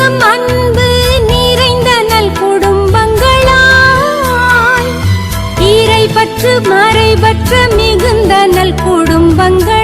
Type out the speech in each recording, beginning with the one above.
பாசம் அன்பு நிறைந்த நல் குடும்பங்களாய். ஈரை பற்று மறைபற்ற மிகுந்த நல் குடும்பங்களாய்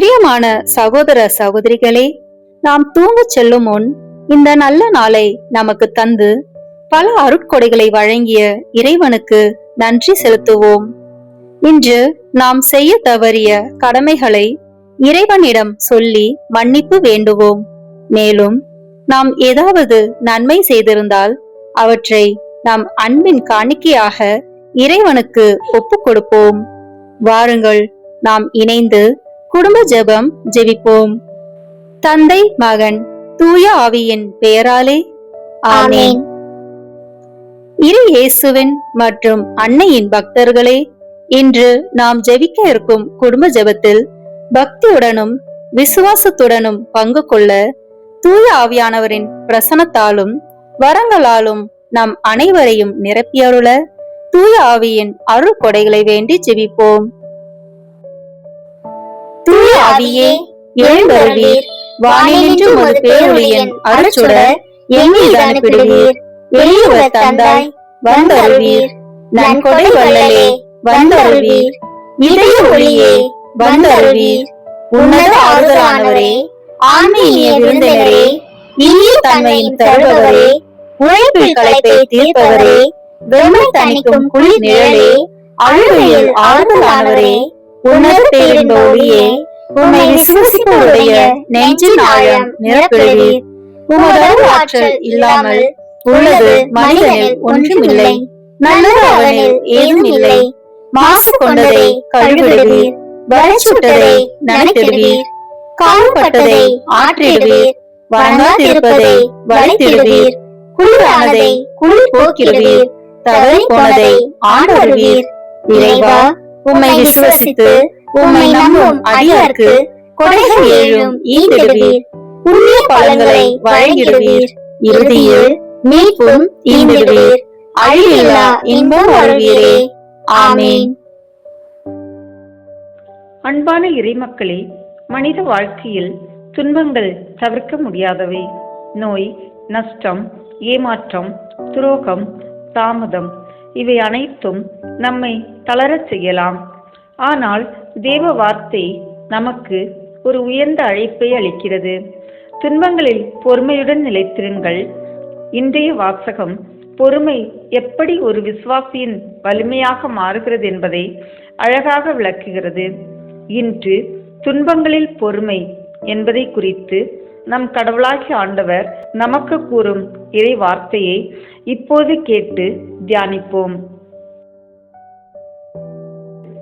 பிரியமான சகோதர சகோதரிகளே நாம் தூங்கச் செல்லும் முன் இந்த நல்ல நாளை நமக்கு தந்து பல அருட்கொடைகளை வழங்கிய இறைவனுக்கு நன்றி செலுத்துவோம். இன்று நாம் செய்ய தவறிய கடமைகளை இறைவனிடம் சொல்லி மன்னிப்பு வேண்டுவோம். மேலும் நாம் ஏதாவது நன்மை செய்திருந்தால் அவற்றை நாம் அன்பின் காணிக்கையாக இறைவனுக்கு ஒப்புக் கொடுப்போம். வாருங்கள் நாம் இணைந்து குடும்ப ஜெபம் ஜெபிப்போம். தந்தை மகன் தூய ஆவியின் பெயராலே ஆமென். இரு இயேசுவின் மற்றும் அன்னையின் பக்தர்களே இன்று நாம் ஜெபிக்க இருக்கும் குடும்ப ஜெபத்தில் பக்தியுடனும் விசுவாசத்துடனும் பங்கு கொள்ள தூய ஆவியானவரின் பிரசனத்தாலும் வரங்களாலும் நம் அனைவரையும் நிரப்பியருள தூய ஆவியின் அருள் கொடைகளை வேண்டி ஜெபிப்போம். ஆவியே எழுந்தருளீர். வானினின்று உமது பேருளியன் அருச்சுடர் எம்மீது அனுப்பிடுவீர். எளியவர் தந்தாய் வந்தருவீர் நன்கொடை வள்ளலே வந்தருவீர் இதய ஒளியே வந்தருவீர் உன்னத ஆறுதலானவரே ஆன்மீக விருந்தினரே இனிய தன்மையின் தருபவரே உழைப்பில் களைப்பை தீர்ப்பவரே வெம்மை தணிக்கும் குளிர் நிழலே அழுகையில் ஆறுதலானவரே உன்னத பேரின் ஒளியே உம்மை விசுவசிப்பவருடைய நெஞ்சின் ஆழம் நிரப்பிடுவீர். உமது ஆற்றல் இல்லாமல் உள்ளது மனிதனில் ஒன்றுமில்லை. நல்லது அவனில் ஏதும் இல்லை மாசு கொண்டதை கழுவிடுவீர். வரைச்சுட்டதை நனைத்திடுவீர். கால்பட்டதை ஆற்றிடுவீர். வணங்காதிருப்பதை வளைத்திடுவீர். குளிரானதை குளிர் போக்கிடுவீர். தவறி போனதை ஆண்டருவீர். இறைவா உம்மை விசுவசித்து உம்மை நம்பும் அடியார்க்கு கொடைகள் ஏழும் ஈந்திடுவீர் புண்ணிய பலன்களை வழங்கிடுவீர். இறுதியில் மீட்பும் ஈந்திடுவீர் அழிவில்லா இன்பம் அருவீரே ஆமேன். அன்பான இறைமக்களே மனித வாழ்க்கையில் துன்பங்கள் தவிர்க்க முடியாதவை. நோய் நஷ்டம் ஏமாற்றம் துரோகம் தாமதம் இவை அனைத்தும் நம்மை தளரச் செய்யலாம். ஆனால் தேவ வார்த்தை நமக்கு ஒரு உயர்ந்த அழைப்பை அளிக்கிறது. துன்பங்களில் பொறுமையுடன் நிலைத்திருங்கள். இன்றைய வாசகம் பொறுமை எப்படி ஒரு விசுவாசியின் வலிமையாக மாறுகிறது என்பதை அழகாக விளக்குகிறது. இன்று துன்பங்களில் பொறுமை என்பதை குறித்து நம் கடவுளாகி ஆண்டவர் நமக்கு கூறும் இறை வார்த்தையை இப்போது கேட்டு தியானிப்போம்.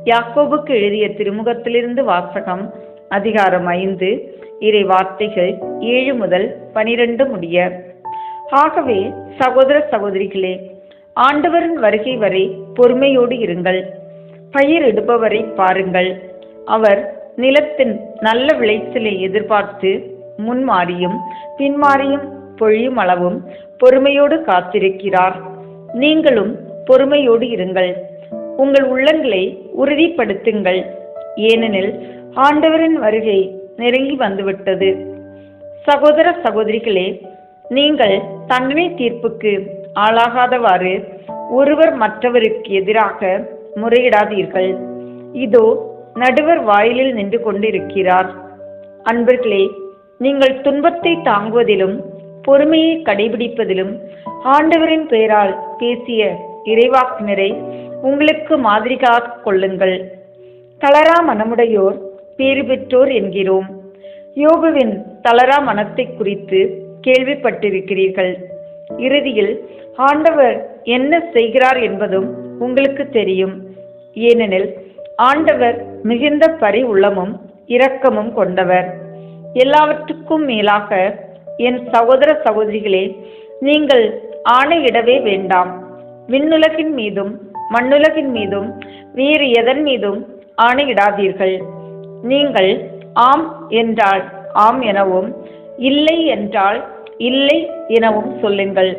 யாக்கோபுக்கு எழுதிய திருமுகத்திலிருந்து வாசகம் அதிகாரம் ஐந்து இறை வார்த்தைகள் ஏழு முதல் பனிரெண்டு முடிய. ஆகவே சகோதர சகோதரிகளே ஆண்டவரின் வருகை வரை பொறுமையோடு இருங்கள். பயிரிடுபவரை பாருங்கள். அவர் நிலத்தின் நல்ல விளைச்சலை எதிர்பார்த்து முன்மாறியும் பின்மாறியும் பொழியும் அளவும் பொறுமையோடு காத்திருக்கிறார். நீங்களும் பொறுமையோடு இருங்கள். உங்கள் உள்ளங்களை உறுதிப்படுத்துங்கள். ஏனெனில் ஆண்டவரின் வருகை நெருங்கி வந்துவிட்டது. சகோதர சகோதரிகளே நீங்கள் தண்டனை தீர்ப்புக்கு ஆளாகாதவாறு ஒருவர் மற்றவருக்கு எதிராக முறையிடாதீர்கள். இதோ நடுவர் வாயிலில் நின்று கொண்டிருக்கிறார். அன்பர்களே நீங்கள் துன்பத்தை தாங்குவதிலும் பொறுமையை கடைபிடிப்பதிலும் ஆண்டவரின் பெயரால் பேசிய இறைவாக்கினரை உங்களுக்கு மாதிரிகாக கொள்ளுங்கள். தளரா மனமுடையோர் பேறு பெற்றோர் என்கிறோம். யோகுவின் தளரா மனத்தை குறித்து கேள்விப்பட்டிருக்கிறீர்கள். இறுதியில் ஆண்டவர் என்ன செய்கிறார் என்பதும் உங்களுக்கு தெரியும். ஏனெனில் ஆண்டவர் மிகுந்த பரி உள்ளமும் இரக்கமும் கொண்டவர். எல்லாவற்றுக்கும் மேலாக என் சகோதர சகோதரிகளே நீங்கள் ஆணையிடவே வேண்டாம். விண்ணுலகின் மீதும் மண்ணுலகின் மீதும் வேறு எதன் மீதும் ஆணையிடாதீர்கள். நீங்கள் ஆம் என்றால் ஆம் எனவும் இல்லை என்றால் இல்லை எனவும் சொல்லுங்கள்.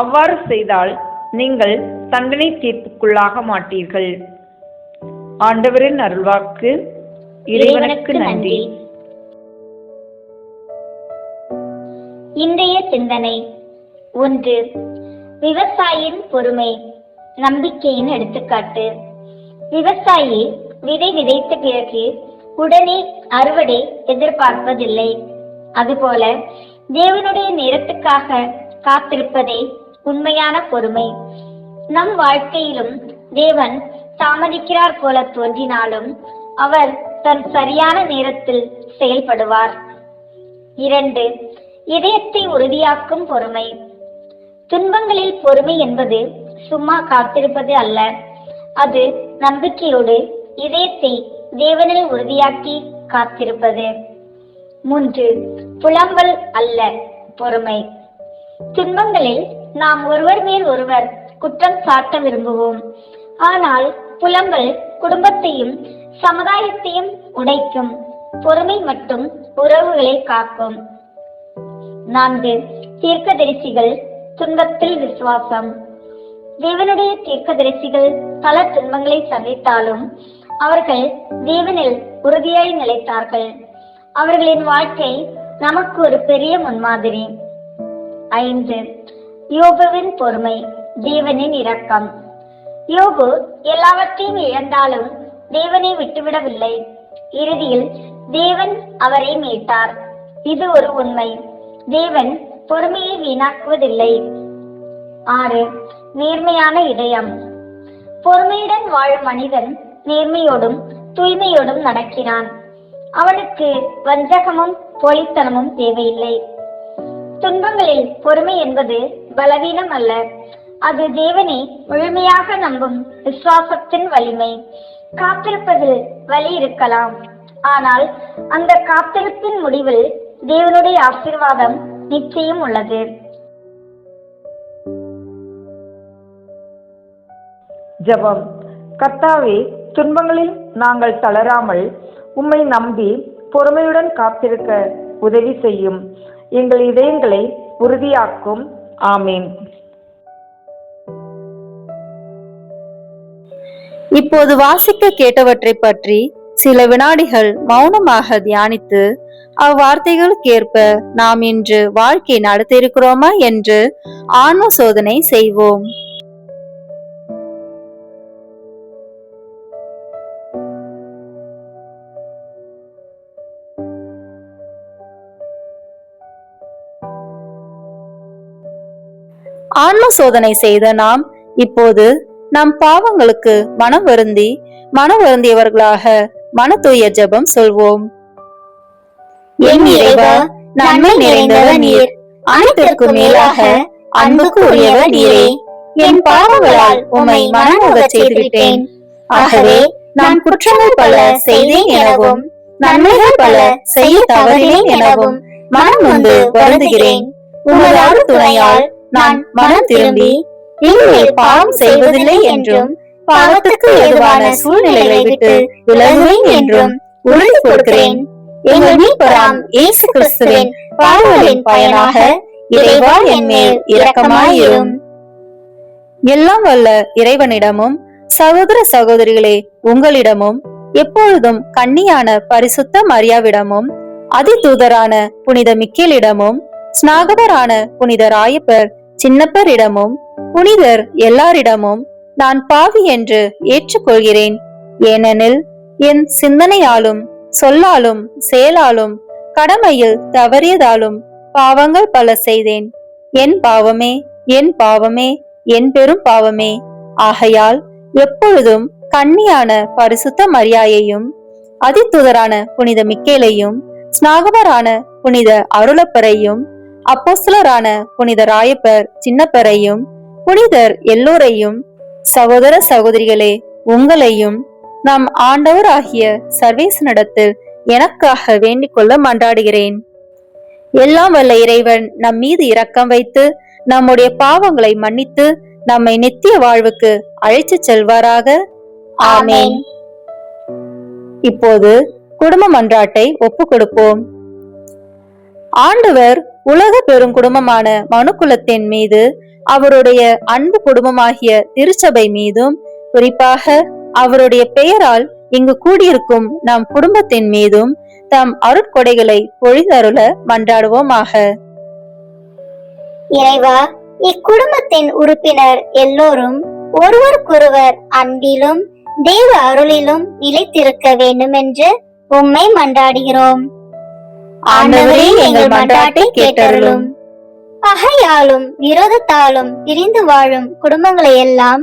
அவ்வாறு செய்தால் நீங்கள் தண்டனை தீர்ப்புக்குள்ளாக மாட்டீர்கள். ஆண்டவரின் அருள்வாக்கு இறைவனுக்கு நன்றி. இன்றைய சிந்தனை ஒன்று. விவசாயியின் பொறுமை நம்பிக்கையின் எடுத்துக்காட்டு. விவசாயி விதை விதைத்த பிறகு உடனே அறுவடை எதிர்பார்ப்பதில்லை. அதுபோல தேவனுடைய நேரத்துக்காக காத்திருப்பதே உண்மையான பொறுமை. நம் வாழ்க்கையிலும் தேவன் தாமதிக்கிறார் போல தோன்றினாலும் அவர் தன் சரியான நேரத்தில் செயல்படுவார். இரண்டு இதயத்தை உறுதியாக்கும் பொறுமை. துன்பங்களில் பொறுமை என்பது சும்மா காத்திருப்பது அல்ல. அது நம்பிக்கையோடு இதயத்தை தேவனில் உறுதியாக்கி காத்திருப்பது. மூன்று புலம்பல் அல்ல பொறுமை. துன்பங்களில் நாம் ஒருவர் மேல் ஒருவர் குற்றம் சாட்ட விரும்புவோம். ஆனால் புலம்பல் குடும்பத்தையும் சமுதாயத்தையும் உடைக்கும். பொறுமை மட்டும் உறவுகளை காக்கும். நான்கு தீர்க்கதரிசிகள் துன்பத்தில் விசுவாசம். தேவனுடைய தீர்க்கதரிசிகள் பல துன்பங்களை சந்தித்தாலும் அவர்கள் தேவனில் உறுதியாய் நிலைத்தார்கள். அவர்களின் வாழ்க்கை நமக்கு ஒரு பெரிய முன்மாதிரி. ஐந்து யோபுவின் பொறுமை தேவனின் இரக்கம். யோபு எல்லாவற்றையும் இழந்தாலும் தேவனை விட்டுவிடவில்லை. இறுதியில் தேவன் அவரை மீட்டார். இது ஒரு உண்மை. தேவன் பொறுமையை வீணாக்குவதில்லை. ஆறு நேர்மையான இதயம். பொறுமையுடன் வாழும் மனிதன் நேர்மையோடும் தூய்மையோடும் நடக்கிறான். அவனுக்கு வஞ்சகமும் போலித்தனமும் தேவையில்லை. துன்பங்களில் பொறுமை என்பது பலவீனம் அல்ல. அது தேவனை முழுமையாக நம்பும் விசுவாசத்தின் வலிமை. காத்திருப்பதில் வலி இருக்கலாம். ஆனால் அந்த காத்திருப்பின் முடிவில் தேவனுடைய ஆசீர்வாதம் நிச்சயம் உள்ளது. ஜெபம். கர்த்தாவே துன்பங்களில் நாங்கள் தளராமல் உம்மை நம்பி பொறுமையுடன் காத்திருக்க உதவி செய்யும். எங்கள் இதயங்களை உறுதியாக்கும். ஆமீன். இப்போது வாசிக்க கேட்டவற்றை பற்றி சில வினாடிகள் மௌனமாக தியானித்து அவ்வார்த்தைகளுக்கேற்ப நாம் இன்று வாழ்க்கை நடத்தியிருக்கிறோமா என்று ஆன்ம சோதனை செய்வோம். ஆன்ம சோதனை செய்த நாம் இப்போது நம் பாவங்களுக்கு மனம் வருந்தி மனம் வருந்தியவர்களாக மன தூய ஜெபம் சொல்வோம். என் இறைவா நன்மை நிறைந்தவர் நீர். அனைத்திற்கும் மேலாக அன்புக்கு உரியவர் நீரே. என் பாவங்களால் உம்மை மனமுகச் செய்துவிட்டேன். ஆகவே நான் குற்றங்கள் பல செய்தேன் எனவும் நன்மைகள் பல செய்ய தவறினேன் எனவும் மனம் வந்து வருந்துகிறேன். உமது அருள் துணையால் நான் மனம் திரும்பி இனிமேல் பாவம் செய்வதில்லை என்றும் பாவத்துக்கு ஏதுவான சூழ்நிலைகளை விட்டு விலகுவேன் என்றும் உறுதி கொடுக்கிறேன். எங்கள் மீட்பராம் இயேசு கிறிஸ்துவின் பாடுகளின் பயனாக இறைவா என் மேல் இரக்கமாயிரும் எல்லாம் வல்ல இறைவனிடமும் சகோதர சகோதரிகளே உங்களிடமும் எப்பொழுதும் கன்னியான பரிசுத்த மரியாவிடமும் அதிதூதரான புனித மிக்கேலிடமும் ஸ்நாகதரான புனித ராயப்பர் சின்னப்பரிடமும் புனிதர் எல்லாரிடமும் நான் பாவி என்று ஏற்றுக்கொள்கிறேன். ஏனெனில் என் சிந்தனையாலும் சொல்லாலும் செயலாலும் கடமையில் தவறியதாலும் பாவங்கள் பல செய்தேன். என் பாவமே என் பாவமே என் பெரும் பாவமே. ஆகையால் எப்பொழுதும் கண்ணியான பரிசுத்த மரியாயையும் அதித்துதரான புனித மிக்கேலையும் ஸ்நாகபரான புனித அருளப்பரையும் அப்போஸ்தலரான புனித ராயப்பர் சின்னப்பரையும் புனிதர் எல்லோரையும் சகோதர சகோதரிகளே உங்களையும் நம் ஆண்டவர் ஆகிய சர்வேசனிடத்தில் எனக்காக வேண்டிக் கொள்ள மன்றாடுகிறேன். எல்லாம் வல்ல இறைவன் நம் மீது இரக்கம் வைத்து நம்முடைய பாவங்களை மன்னித்து நம்மை நித்திய வாழ்வுக்கு அழைத்துச் செல்வாராக. ஆமேன். இப்போது குடும்ப மன்றாட்டை ஒப்பு கொடுப்போம். ஆண்டவர் உலக பெருங்குடும்பமான மனுக்குலத்தின் மீது அவருடைய அன்பு குடும்பமாகிய திருச்சபை மீதும் குறிப்பாக அவருடைய பெயரால் இங்கு கூடியிருக்கும் நம் குடும்பத்தின் மீதும் தம் அருட்கொடைகளை பொழிதருள மன்றாடுவோமாக. இறைவா இக்குடும்பத்தின் உறுப்பினர் எல்லோரும் ஒருவருக்கொருவர் அன்பிலும் தேவ அருளிலும் நிலைத்திருக்க வேண்டும் என்று உம்மை மன்றாடுகிறோம். ஆண்டவரே எங்கள் மன்றாட்டை கேட்டருளும். பகையாலும் விரோதத்தாலும் பிரிந்து வாழும் குடும்பங்களை எல்லாம்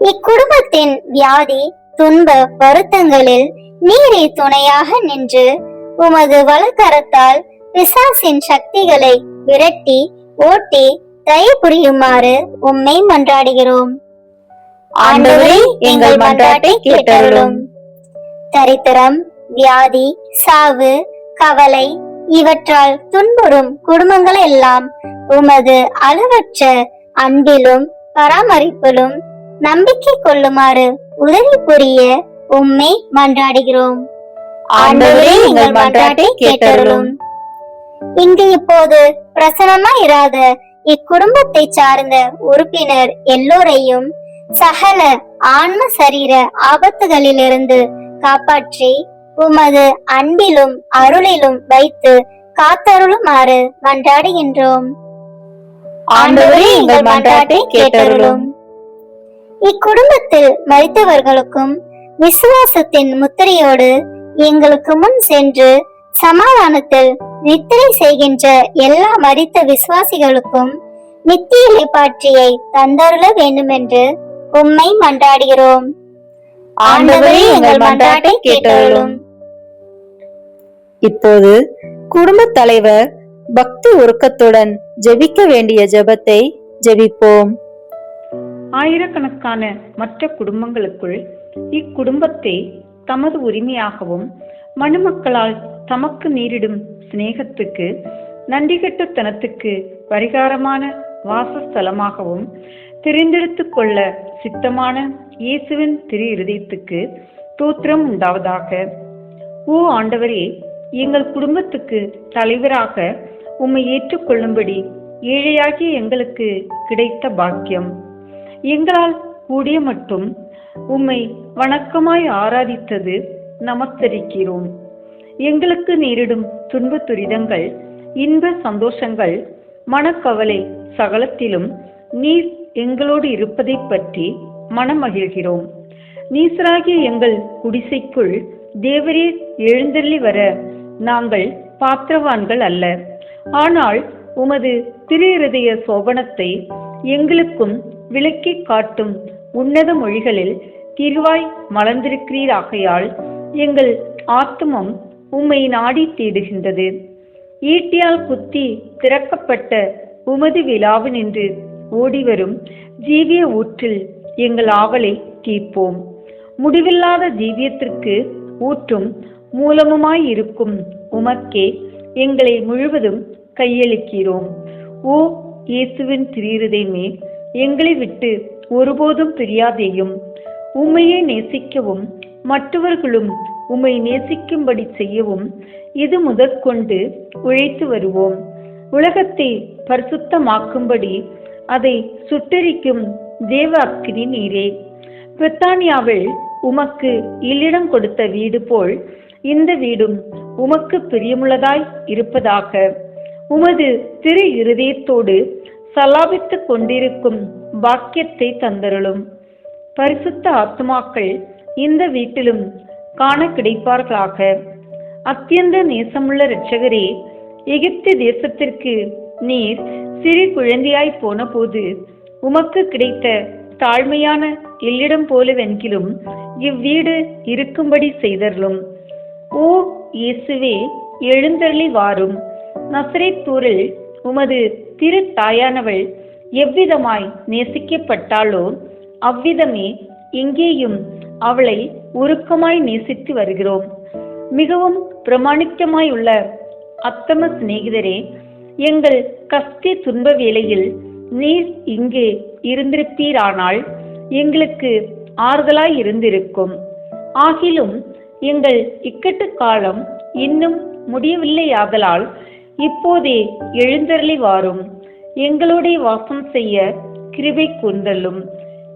இக்குடும்பத்தின் வியாதி துன்ப வருத்தங்களில் நீரே துணையாக நின்று உமது வலக்கரத்தால் பிசாசின் சக்திகளை விரட்டி ஓட்டி தயை புரியுமாறு உம்மை மன்றாடுகிறோம். ஆண்டவரே எங்கள் மன்றாட்டை கேட்டருளும். தரித்திரம் வியாதி சாவு கவலை இவற்றால் துன்புறும் குடும்பங்கள் எல்லாம் உமது அளவற்ற அன்பிலும் பராமரிப்பிலும் நம்பிக்கை கொள்ளுமாறு உதவி புரிய உம்மை மன்றாடுகிறோம். ஆண்டவரே எங்கள் மன்றாட்டை கேட்டருளும். இங்கு இப்போது பிரசனமா இராத இக்குடும்பத்தை சார்ந்த உறுப்பினர் எல்லோரையும் சகல ஆன்ம சரீர ஆபத்துகளிலிருந்து காப்பாற்றி உமது அன்பிலும் அருளிலும் வைத்து காத்தருளுமாறு மன்றாடுகின்றோம். ஆண்டவரே எங்கள் மன்றாட்டை கேட்டருளும். இக்குடும்பத்தில் மரித்தவர்களுக்கும் விசுவாசத்தின் முத்திரையோடு எங்களுக்கு முன் சென்று சமாதானத்தில் நித்திரை செய்கின்ற எல்லா மரித்த விசுவாசிகளுக்கும் நித்திய இளைப்பாற்றியை தந்தருள வேண்டுமென்று உம்மை மன்றாடுகிறோம். ஆண்டவரே எங்கள் மன்றாட்டை கேட்டருளும். இப்போது குடும்பத் தலைவர் பக்தி உருக்கத்துடன் ஜெபிக்க வேண்டிய ஜெபத்தை ஜெபிப்போம். ஆயிரக்கணக்கான மற்ற குடும்பங்களுக்குள் இக்குடும்பத்தை தமது உரிமையாகவும் மணமக்களால் தமக்கு நேரிடும் சிநேகத்துக்கு நன்றிகெட்டத்தனத்துக்கு பரிகாரமான வாசஸ்தலமாகவும் தெரிந்தெடுத்து கொள்ள சித்தமான இயேசுவின் திரு இருதயத்துக்கு தோத்திரம் உண்டாவதாக. ஓ ஆண்டவரே எங்கள் குடும்பத்துக்கு தலைவராக உம்மை ஏற்றுக்கொள்ளும்படி ஏழையாகிய எங்களுக்கு கிடைத்த பாக்கியம். எங்களால் கூடிய மட்டும் உம்மை வணக்கமாய் ஆராதித்தது நமஸ்தரிக்கிறோம் எங்களுக்கு நேரிடும் துன்ப துரிதங்கள் இன்ப சந்தோஷங்கள் மனக்கவலை சகலத்திலும் நீர் எங்களோடு இருப்பதைப் பற்றி மனமகிழ்கிறோம். நீசராகிய எங்கள் குடிசைக்குள் தேவரே எழுந்தள்ளி வர நாங்கள் பாத்திரவான்கள் அல்ல. ஆனால் உமது திரு இருதய சோபனத்தை எங்களுக்கும் விளக்கி காட்டும் உன்னத மொழிகளில் திருவாய் மலர்ந்திருக்கிறீராகையால் எங்கள் ஆத்மம் உம்மை நாடி தேடுகின்றது. ஈட்டியால் குத்தி திறக்கப்பட்ட உமது விழாவு நின்று ஓடிவரும் ஜீவிய ஊற்றில் எங்கள் ஆவலை தீர்ப்போம். முடிவில்லாத ஜீவியத்திற்கு ஊற்றும் மூலமுமாய் இருக்கும் உமக்கே எங்களை முழுவதும் கையளிக்கிறோம். ஓ இயேசுவின் திரியுதயமே எங்களை விட்டு ஒருபோதும் பிரியாதேயும். உம்மையே நேசிக்கவும் மற்றவர்களும் உம்மை நேசிக்கும்படி செய்யவும் இது முதற்கொண்டு உழைத்து வருவோம். உலகத்தை பரிசுத்தமாக்கும்படி அதை சுட்டரிக்கும் தேவ அக்னி நீரே. பிரித்தானியாவில் உமக்கு இல்லிடம் கொடுத்த வீடு போல் இந்த வீடும் உமக்கு பிரியமுள்ளதாய் இருப்பதாக. உமது திரு இருதயத்தோடு சலாபித்துக் கொண்டிருக்கும் பாக்கியத்தை தந்தருளும். பரிசுத்த ஆத்மாக்கள் இந்த வீட்டிலும் காண கிடைப்பார்களாக. அத்தியந்த நேசமுள்ள இரட்சகரே எகிப்து தேசத்திற்கு நீர் சிறு குழந்தையாய் போன போது உமக்கு கிடைத்த தாழ்மையான எல்லிடம் போலவென்கிலும் இவ்வீடு இருக்கும்படி செய்தருளும். ஓ இயேசுவே எழுந்தருளி வாரும் நசரேத்தூரில் உமது திரு தாயானவள் எவ்விதமாய் நேசிக்கப்பட்டாளோ அவ்விதமே இங்கேயும் அவளை உருக்கமாய் நேசித்து வருகிறோம். மிகவும் பிரமாணிக்கமாய் உள்ள அத்தம சிநேகிதரே எங்கள் கஷ்ட துன்ப வேளையில் நீர் இங்கே இருந்திருப்பீரானால் எங்களுக்கு ஆறுதலாய் இருந்திருக்கும். ஆகிலும் எங்கள் இக்கட்டு காலம் இன்னும் முடியவில்லையாதலால் இப்போதே எழுந்தருளி வாரும். எங்களுடைய வாசம் செய்ய கிருபை கூர்ந்தள்ளும்.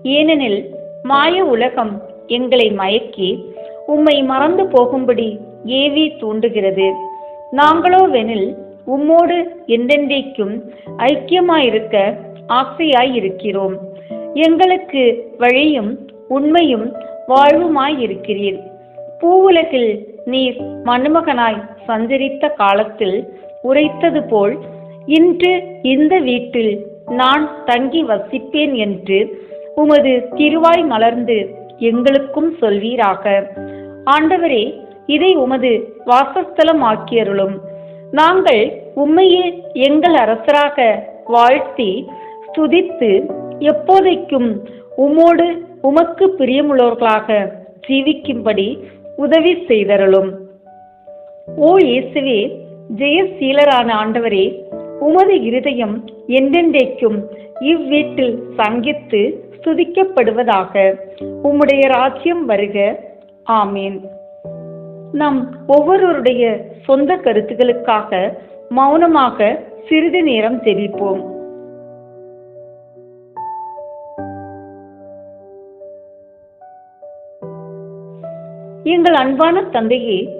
ஏனெனில் மாய உலகம் எங்களை மயக்கி உம்மை மறந்து போகும்படி ஏவி தூண்டுகிறது. நாங்களோ வெனில் உம்மோடு எந்தெந்தைக்கும் ஐக்கியமாயிருக்க ஆசையாயிருக்கிறோம். எங்களுக்கு வழியும் உண்மையும் வாழ்வுமாய் இருக்கிறீர் பூவுலகில் நீர் மணமகனாய் சஞ்சரித்த காலத்தில் உரைத்தது போல் இன்று இந்த வீட்டில் நான் தங்கி வசிப்பேன் என்று உமது திருவாய் மலர்ந்து எங்களுக்கும் சொல்வீராக. ஆண்டவரே இதை உமது வாசஸ்தலம் ஆக்கியருளும் நாங்கள் உம்மையே எங்கள் அரசராக வாழ்த்தி துதித்து எப்போதைக்கும் உமோடு உமக்கு பிரியமுள்ளவர்களாக ஜீவிக்கும்படி உதவி செய்தருளும். ஓ இயேசுவே ஜெயசீலரான ஆண்டவரே உமது இருதயம் என்றென்றைக்கும் இவ்வீட்டில் சங்கித்து துதிக்கப்படுவதாக உம்முடைய ராஜ்யம் வருக. ஆமீன். நம் ஒவ்வொருவருடைய சொந்த கருத்துக்களுக்காக மௌனமாக சிறிது நேரம் தெரிவிப்போம் எங்கள் அன்பான தந்தையே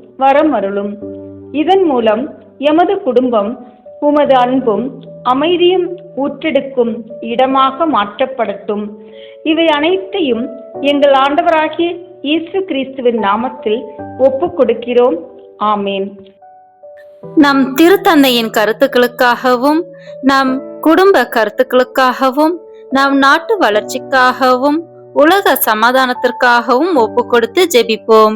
வரம் அருளும் இதன் மூலம் எமது குடும்பம் உமது அன்பும் அமைதியும் ஊற்றெடுக்கும் இடமாக மாற்றப்படட்டும். இவை அனைத்தையும் எங்கள் ஆண்டவராகிய இயேசு கிறிஸ்துவின் நாமத்தில் ஒப்பு கொடுக்கிறோம். ஆமேன். நம் திருத்தந்தையின் கருத்துக்களுக்காகவும் நம் குடும்ப கருத்துக்களுக்காகவும் நம் நாட்டு வளர்ச்சிக்காகவும் உலக சமாதானத்திற்காகவும் ஒப்பு கொடுத்து ஜெபிப்போம்.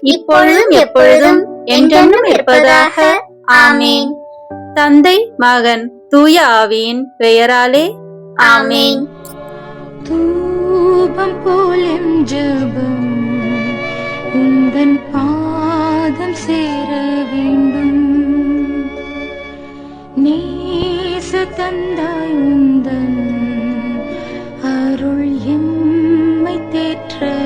இப்பொழுதும் எப்பொழுதும் என்றென்றும் இருப்பதாக. ஆமீன். தந்தை மகன் தூய ஆவியின் பெயராலே ஆமீன். தூபம் போலும் ஜெபம் உந்தன் பாதம் சேர வேண்டும். நேச தந்தாய் உந்தன் அருள் எம்மை தேற்ற